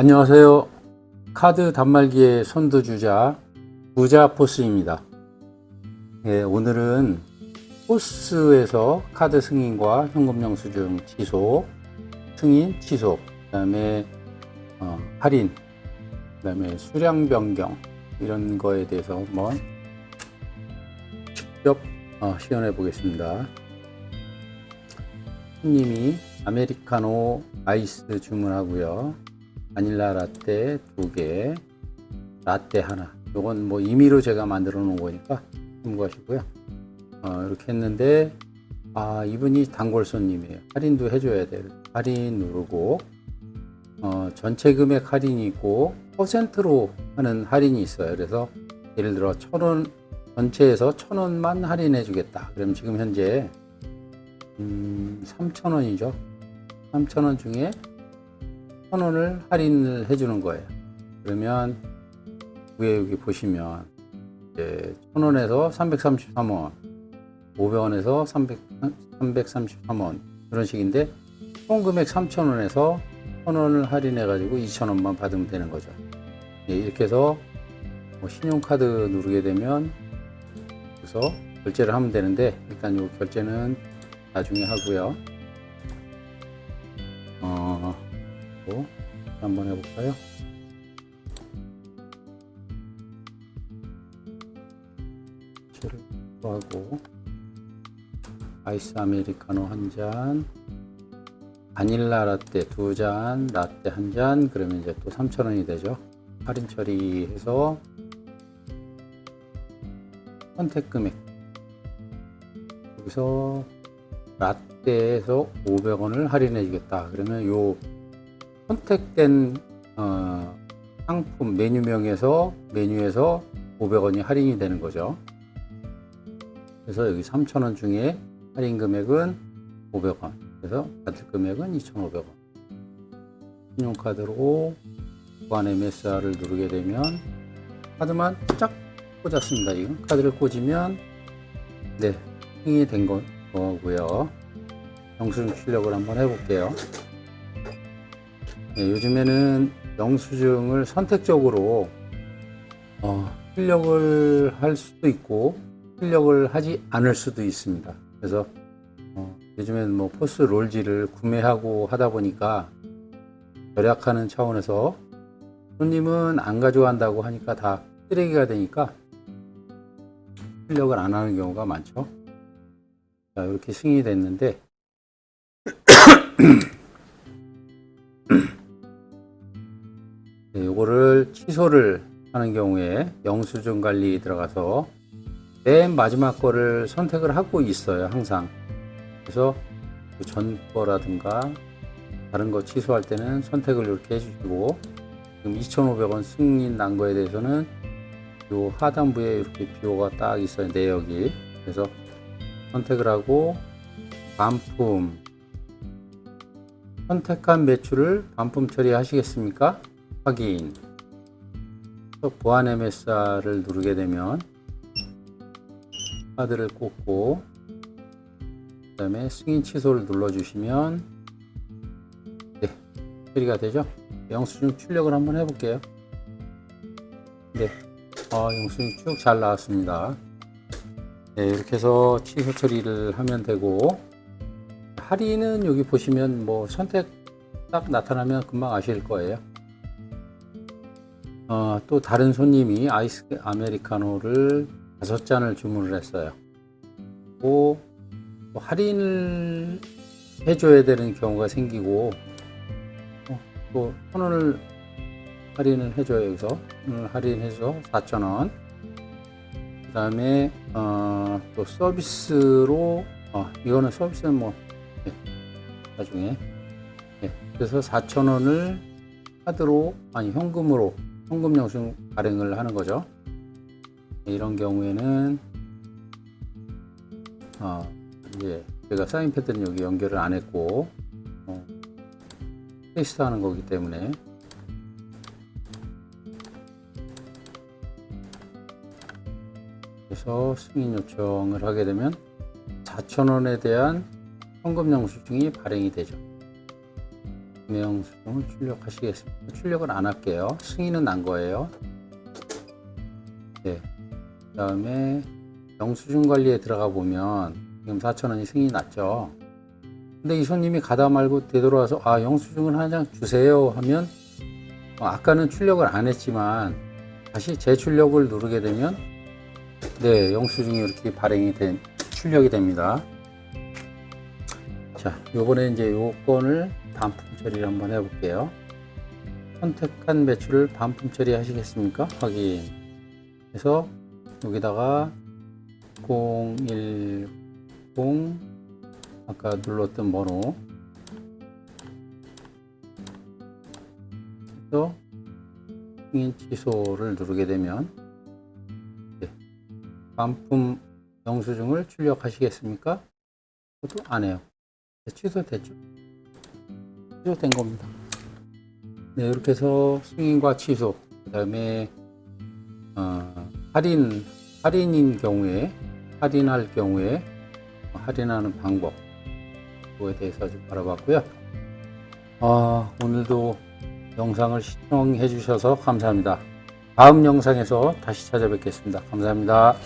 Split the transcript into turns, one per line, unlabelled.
안녕하세요. 카드 단말기의 선두주자 부자 포스입니다. 예, 오늘은 포스에서 카드 승인과 현금 영수증 취소, 승인 취소, 그다음에 어, 할인, 그다음에 수량 변경 이런 거에 대해서 한번 직접 어, 시연해 보겠습니다. 손님이 아메리카노 아이스 주문하고요. 바닐라 라떼 두 개, 라떼 하나. 요건 뭐 임의로 제가 만들어 놓은 거니까 참고하시고요. 어, 이렇게 했는데 아 이분이 단골 손님이에요. 할인도 해줘야 돼요. 할인 누르고 어, 전체 금액 할인이 있고 퍼센트로 하는 할인이 있어요. 그래서 예를 들어 천 원 전체에서 천 원만 할인해 주겠다. 그럼 지금 현재 음, 3천 원이죠. 3천 원 중에 천 원을 할인을 해주는 거예요. 그러면 위에 여기 보시면 이제 천 원에서 333원, 500원에서 300, 333원 그런 식인데 총 금액 3천 원에서 천 원을 할인해 가지고 2천 원만 받으면 되는 거죠. 예, 이렇게 해서 뭐 신용카드 누르게 되면 그래서 결제를 하면 되는데 일단 요 결제는 나중에 하고요. 한번 해볼까요? 또 하고 아이스 아메리카노 한 잔, 바닐라 라떼 두 잔, 라떼 한 잔, 그러면 이제 또 3,000원이 되죠. 할인 처리해서 선택 금액 여기서 라떼에서 500원을 할인해 주겠다. 그러면 요 선택된 어, 상품 메뉴명에서 메뉴에서 500원이 할인이 되는 거죠. 그래서 여기 3,000원 중에 할인 금액은 500원. 그래서 받을 금액은 2,500원. 신용카드로 보안 MSR을 누르게 되면 카드만 쫙 꽂았습니다. 지금 카드를 꽂으면 네 승인이 된 거, 거고요. 영수증 출력을 한번 해볼게요. 네, 요즘에는 영수증을 선택적으로 어, 출력을 할 수도 있고 출력을 하지 않을 수도 있습니다. 그래서 어, 요즘에는 뭐 포스 롤지를 구매하고 하다 보니까 절약하는 차원에서 손님은 안 가져간다고 하니까 다 쓰레기가 되니까 출력을 안 하는 경우가 많죠. 자, 이렇게 승인이 됐는데 취소를 하는 경우에 영수증 관리 들어가서 맨 마지막 거를 선택을 하고 있어요 항상. 그래서 그전 거라든가 다른 거 취소할 때는 선택을 이렇게 해주시고 지금 2,500원 승인 난 거에 대해서는 요 하단부에 이렇게 비호가 딱 있어요 내역이. 그래서 선택을 하고 반품 선택한 매출을 반품 처리하시겠습니까? 확인 보안 MSR을 누르게 되면 카드를 꽂고 그 다음에 승인 취소를 눌러주시면 네 처리가 되죠? 영수증 출력을 한번 해볼게요. 네 아, 영수증 쭉 잘 나왔습니다. 네, 이렇게 해서 취소 처리를 하면 되고 할인은 여기 보시면 뭐 선택 딱 나타나면 금방 아실 거예요 어, 또 다른 손님이 아이스 아메리카노를 다섯 잔을 주문을 했어요. 또, 또 할인을 해줘야 되는 경우가 생기고 어, 또 천 원을 할인을 해줘요 여기서 오늘 할인해서 4천 원. 그 다음에 어, 또 서비스로 어, 이거는 서비스는 뭐 예, 나중에 예, 그래서 4천 원을 카드로 아니 현금으로 현금 영수증 발행을 하는 거죠. 이런 경우에는 어, 이제 제가 사인 패드는 여기 연결을 안 했고 어, 테스트 하는 거기 때문에 그래서 승인 요청을 하게 되면 4,000원에 대한 현금 영수증이 발행이 되죠. 김영수증을 출력하시겠습니다. 출력은 안 할게요. 승인은 난 거예요. 네. 그 다음에 영수증 관리에 들어가 보면 지금 4,000원이 승인이 났죠. 근데 이 손님이 가다 말고 되돌아와서 아 영수증을 한 장 주세요 하면 어, 아까는 출력을 안 했지만 다시 재출력을 누르게 되면 네 영수증이 이렇게 발행이 된 출력이 됩니다. 자 요번에 이제 요건을 반품 처리를 한번 해볼게요. 선택한 매출을 반품 처리 하시겠습니까? 확인. 해서 여기다가 010 아까 눌렀던 번호 그래서 승인 취소를 누르게 되면 네, 반품 영수증을 출력하시겠습니까? 그것도 안 해요. 네, 취소됐죠. 취소된 겁니다. 네, 이렇게 해서 승인과 취소, 그 다음에 어, 할인 할인인 경우에 할인할 경우에 할인하는 방법 그거에 대해서 좀 알아봤고요. 아, 오늘도 영상을 시청해 주셔서 감사합니다. 다음 영상에서 다시 찾아뵙겠습니다. 감사합니다.